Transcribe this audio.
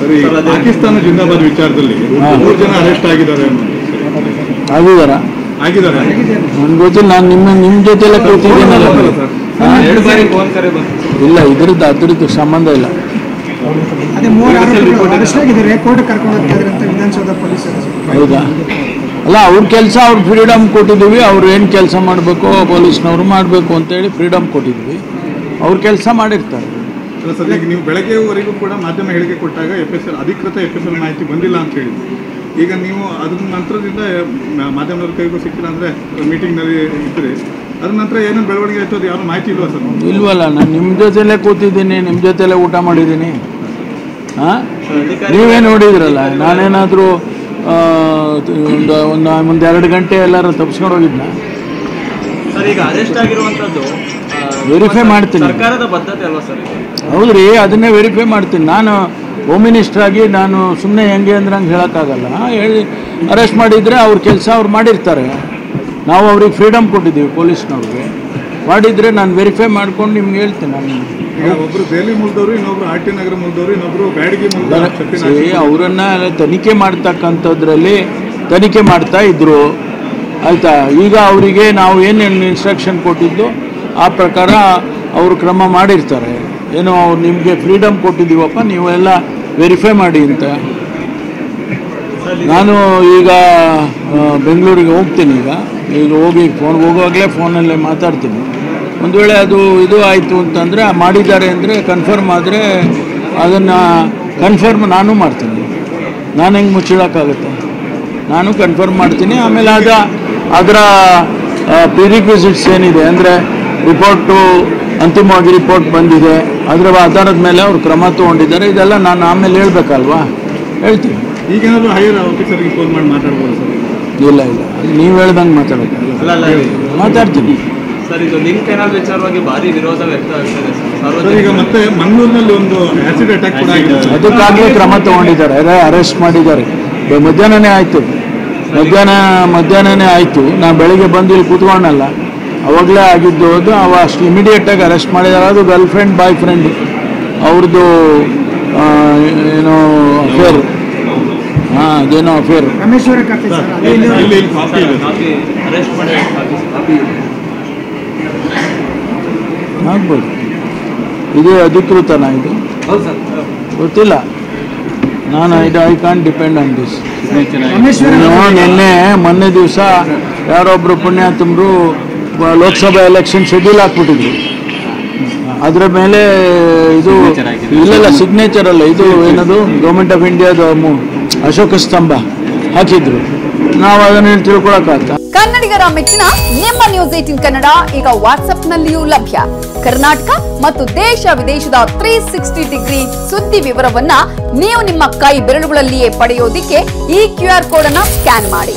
ಸರಿ ಪಾಕಿಸ್ತಾನ ಜಿಂದಾಬಾದ್ ವಿಚಾರದಲ್ಲಿ ಮೂರು ಜನ ಅರೆಸ್ಟ್ ಆಗಿದ್ದಾರೆ. ಆಗಿದಾರ ಆಗಿದ್ದಾರೆ? ನನ್ಗೆ ಗೊತ್ತಿಲ್ಲ ನಾನು ನಿಮ್ಮ ನಿಮ್ಮ ಜೊತೆಲ್ಲ ಕೂತಿದ್ದೀನಲ್ಲ ಎರಡು ಬಾರಿ ಫೋನ್ ಕರೆ ಬಂತು. ಇಲ್ಲ ಇದ್ರದ್ದು ಅದ್ರದ್ದು ಸಂಬಂಧ ಇಲ್ಲ. ಹೌದಾ? ಅಲ್ಲ ಅವ್ರ ಕೆಲಸ ಅವ್ರ ಫ್ರೀಡಮ್ ಕೊಟ್ಟಿದ್ದೀವಿ ಅವ್ರು ಏನು ಕೆಲಸ ಮಾಡಬೇಕು ಪೊಲೀಸ್ನವ್ರು ಮಾಡಬೇಕು ಅಂತೇಳಿ ಫ್ರೀಡಮ್ ಕೊಟ್ಟಿದ್ವಿ ಅವ್ರ ಕೆಲಸ ಮಾಡಿರ್ತಾರೆ. ಅಲ್ಲ ಸದ್ಯಕ್ಕೆ ನೀವು ಬೆಳಗ್ಗೆವರೆಗೂ ಕೂಡ ಮಾಧ್ಯಮ ಹೇಳಿಕೆ ಕೊಟ್ಟಾಗ ಎಫ್ ಎಸ್ ಎಲ್ ಅಧಿಕೃತ ಎಫ್ ಎಸ್ ಎಲ್ ಮಾಹಿತಿ ಬಂದಿಲ್ಲ ಅಂತ ಹೇಳಿದ್ರು ಈಗ ನೀವು ಅದ್ರ ನಂತರದಿಂದ ಮಾಧ್ಯಮದವ್ರ ಕೈಗೂ ಸಿಕ್ಕಿಲ್ಲ ಅಂದರೆ ಮೀಟಿಂಗ್ನಲ್ಲಿ ಇದ್ರಿ ಅದ್ರ ನಂತರ ಏನೇನು ಬೆಳವಣಿಗೆ ಆಯಿತು ಅದು ಯಾರು ಮಾಹಿತಿ ಇಲ್ವಾ ಸರ್ ಇಲ್ವಲ್ಲ ನಾನು ನಿಮ್ಮ ಜೊತೆಲೇ ಕೂತಿದ್ದೀನಿ ನಿಮ್ಮ ಜೊತೆಲೇ ಊಟ ಮಾಡಿದ್ದೀನಿ. ಹಾಂ ನೀವೇ ನೋಡಿದ್ರಲ್ಲ ನಾನೇನಾದರೂ ಒಂದು ಒಂದು ಒಂದು ಎರಡು ಗಂಟೆ ಎಲ್ಲರೂ ತಪ್ಪಿಸ್ಕೊಂಡು ಹೋಗಿದ್ನ? ಸರ್ ಈಗ ಅರೆಸ್ಟ್ ಆಗಿರುವಂತದ್ದು Verify ಮಾಡ್ತೀನಿ. ಸರ್ಕಾರದ ಬದ್ಧತೆ ಅಲ್ವಾ ಸರ್ ಹೌದ್ರಿ ಅದನ್ನೇ ವೆರಿಫೈ ಮಾಡ್ತೀನಿ. ನಾನು ಹೋಮ್ ಮಿನಿಸ್ಟರ್ ಆಗಿ ನಾನು ಸುಮ್ಮನೆ ಹೆಂಗೆ ಅಂದ್ರೆ ಹಂಗೆ ಹೇಳೋಕ್ಕಾಗಲ್ಲ. ಹೇಳಿ ಅರೆಸ್ಟ್ ಮಾಡಿದರೆ ಅವ್ರ ಕೆಲಸ ಅವ್ರು ಮಾಡಿರ್ತಾರೆ. ನಾವು ಅವ್ರಿಗೆ ಫ್ರೀಡಮ್ ಕೊಟ್ಟಿದ್ದೀವಿ ಪೊಲೀಸ್ನವ್ರಿಗೆ. ಮಾಡಿದರೆ ನಾನು ವೆರಿಫೈ ಮಾಡ್ಕೊಂಡು ನಿಮ್ಗೆ ಹೇಳ್ತೀನಿ ನಾನು. ಒಬ್ಬರು ಒಬ್ರು ದೆಹಲಿ ಮೂಲದವರು ಇನ್ನೊಬ್ರು ಆರ್ ಟಿ ನಗರ ಮೂಲದವರು ಇನ್ನೊಬ್ರು ಬ್ಯಾಡಗಿ ಮೂಲದ ಸರಿ ಅವರನ್ನ ತನಿಖೆ ಮಾಡ್ತಕ್ಕಂಥದ್ರಲ್ಲಿ ತನಿಖೆ ಮಾಡ್ತಾ ಇದ್ರು. ಆಯಿತಾ? ಈಗ ಅವರಿಗೆ ನಾವು ಏನೇನು ಇನ್ಸ್ಟ್ರಕ್ಷನ್ ಕೊಟ್ಟಿದ್ದು? ಆ ಪ್ರಕಾರ ಅವರು ಕ್ರಮ ಮಾಡಿರ್ತಾರೆ. ಏನೋ ಅವ್ರು ನಿಮಗೆ ಫ್ರೀಡಮ್ ಕೊಟ್ಟಿದ್ದೀವಪ್ಪ, ನೀವೆಲ್ಲ ವೆರಿಫೈ ಮಾಡಿ ಅಂತ. ನಾನು ಈಗ ಬೆಂಗಳೂರಿಗೆ ಹೋಗ್ತೀನಿ ಈಗ. ಈಗ ಹೋಗಿ ಫೋನ್ ಹೋಗುವಾಗಲೇ ಫೋನಲ್ಲೇ ಮಾತಾಡ್ತೀನಿ. ಒಂದು ವೇಳೆ ಅದು ಇದು ಆಯಿತು ಅಂತಂದರೆ ಮಾಡಿದ್ದಾರೆ ಅಂದರೆ ಕನ್ಫರ್ಮ್ ಆದರೆ ಅದನ್ನು ಕನ್ಫರ್ಮ್ ನಾನು ಮಾಡ್ತೀನಿ. ನಾನು ಹೆಂಗೆ ಮುಚ್ಚಿಡೋಕ್ಕಾಗುತ್ತೆ? ನಾನು ಕನ್ಫರ್ಮ್ ಮಾಡ್ತೀನಿ. ಆಮೇಲೆ ಅದ ಅದರ ಪ್ರಿರಿಕ್ವಿಸಿಟ್ಸ್ ಏನಿದೆ ಅಂದರೆ ರಿಪೋರ್ಟು ಅಂತಿಮವಾಗಿ ರಿಪೋರ್ಟ್ ಬಂದಿದೆ. ಅದರ ಆಧಾರದ ಮೇಲೆ ಅವರು ಕ್ರಮ ತೊಗೊಂಡಿದ್ದಾರೆ. ಇದೆಲ್ಲ ನಾನು ಆಮೇಲೆ ಹೇಳ್ಬೇಕಲ್ವಾ? ಹೇಳ್ತೀನಿ. ಈಗೇನಾದರೂ ಹೈಯರ್ ಆಫೀಸರ್ಗೆ ಫೋನ್ ಮಾಡಿ ಮಾತಾಡ್ಬೋದು ಸರ್? ಇಲ್ಲ ಇಲ್ಲ. ನೀವು ಹೇಳ್ದಂಗೆ ಮಾತಾಡೋದು. ಮಾತಾಡ್ತೀನಿ. ಸರ್ ಇದು ಲಿಂಕ್ ಕೆನಾಲ್ ವಿಚಾರವಾಗಿ ಭಾರಿ ವಿರೋಧ ವ್ಯಕ್ತ ಆಗ್ತದೆ ಸರ್. ಸರ್ ಈಗ ಮತ್ತೆ ಮಂಗಳೂರಿನಲ್ಲಿ ಒಂದು ಆಸಿಡ್ ಅಟ್ಯಾಕ್ ಕೂಡ ಆಗಿದೆ. ಅದಕ್ಕಾಗಲೇ ಕ್ರಮ ತಗೊಂಡಿದ್ದಾರೆ. ಅರೆ ಅರೆಸ್ಟ್ ಮಾಡಿದ್ದಾರೆ. ಮಧ್ಯಾಹ್ನನೇ ಆಯಿತು. ಮಧ್ಯಾಹ್ನ ಮಧ್ಯಾಹ್ನನೇ ಆಯಿತು. ನಾ ಬೆಳಿಗ್ಗೆ ಬಂದು ಇಲ್ಲಿ ಕೂತ್ಕೊಂಡಲ್ಲ. ಅವಾಗಲೇ ಆಗಿದ್ದು ಅದು ಅವ ಅಷ್ಟು ಇಮಿಡಿಯೇಟಾಗಿ ಅರೆಸ್ಟ್ ಮಾಡಿದ್ದಾರೆ ಅದು ಗರ್ಲ್ ಫ್ರೆಂಡ್ ಬಾಯ್ ಫ್ರೆಂಡ್ ಅವ್ರದ್ದು ಆ, ಏನೋ ಅಫೇರ್ ಹಾಂ ಅದೇನೋ ಅಫೇರ್ ಆಗ್ಬೋದು. ಇದು ಅಧಿಕೃತನಾ ಇದು? ಗೊತ್ತಿಲ್ಲ. ನಾನು ಇದು I can't depend on this ನಿನ್ನೆ ಮೊನ್ನೆ ದಿವಸ ಯಾರೊಬ್ರು ಪುಣ್ಯಾತಮರು ಲೋಕಸಭಾ ಎಲೆಕ್ಷನ್ ಶೆಡ್ಯೂಲ್ ಹಾಕ್ಬಿಟ್ಟಿದ್ರು. ಅದರ ಮೇಲೆ ಇದು ಇಲ್ಲೆಲ್ಲ ಸಿಗ್ನೇಚರ್ ಅಲ್ಲ, ಇದು ಏನದು ಗೌರ್ಮೆಂಟ್ ಆಫ್ ಇಂಡಿಯಾದ ಅಶೋಕ ಸ್ತಂಭ ಹಾಕಿದ್ರು. ನಾವು ಅದನ್ನ ತಿಳ್ಕೊಳಕ್ಕಾಗ್ತದೆ ಕನ್ನಡಿಗರ ಮೆಚ್ಚಿನ ನಿಮ್ಮ ನ್ಯೂಸ್ ಏಟಿನ್ ಕನ್ನಡ ಈಗ ವಾಟ್ಸ್ಆಪ್ನಲ್ಲಿಯೂ ಲಭ್ಯ. ಕರ್ನಾಟಕ ಮತ್ತು ದೇಶ ವಿದೇಶದ ತ್ರೀ ಸಿಕ್ಸ್ಟಿ ಡಿಗ್ರಿ ಸುದ್ದಿ ವಿವರವನ್ನ ನೀವು ನಿಮ್ಮ ಕೈ ಬೆರಳುಗಳಲ್ಲಿಯೇ ಪಡೆಯೋದಿಕ್ಕೆ ಈ ಕ್ಯೂ ಆರ್ ಕೋಡ್ ಅನ್ನ ಸ್ಕ್ಯಾನ್ ಮಾಡಿ.